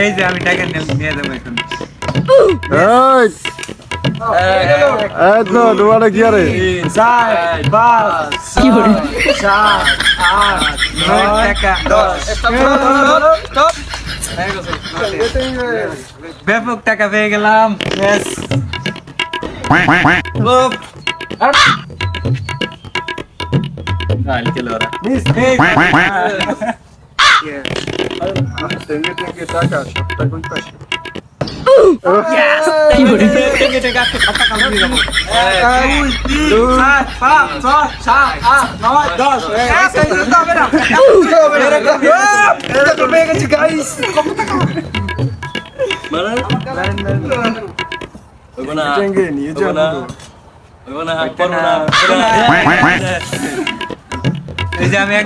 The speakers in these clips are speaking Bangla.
এই যে আমি টাকা নিয়ে নিয়ে দেবো এখন এই এই তো তোমার কি আরে চার পাঁচ ছয় সাত আট নয় টাকা দশ ব্যাপক টাকা পেয়ে গেলাম Yeah. I don't know. Then you can get that cash. That one cash. Yes! Thank you. Thank you. Thank you. Thank you. Thank you. Thank you.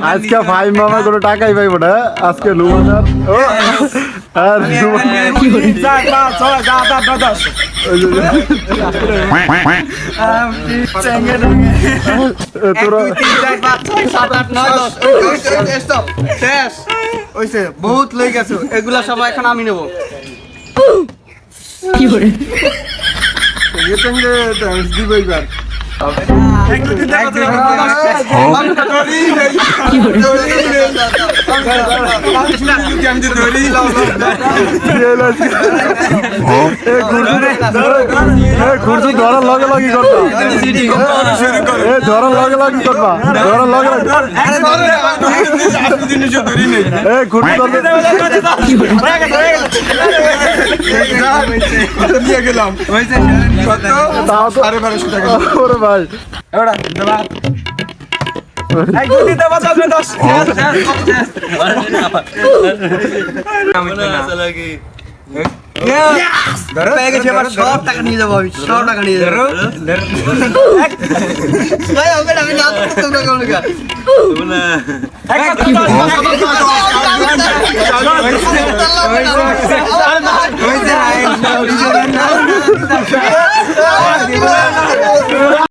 আজকে ভাই মামা কোনো টাকাই পাইবো না। আজকে লুমানার ও! আর বহুত লই গেছো। এগুলা সবাই এখন আমি নেব। কি করে ঘুরছি ধরার লগে লগে করতো ধরার লগে লগে করবা ধরার লগে লগে ঘুরছি নিয়ে গেলাম। কত বারোশো টাকা। ওরে ভাই। সব টাকা নিয়ে যাব আমি সব টাকা নিয়ে যাব। ভাই হবে না, আমি না that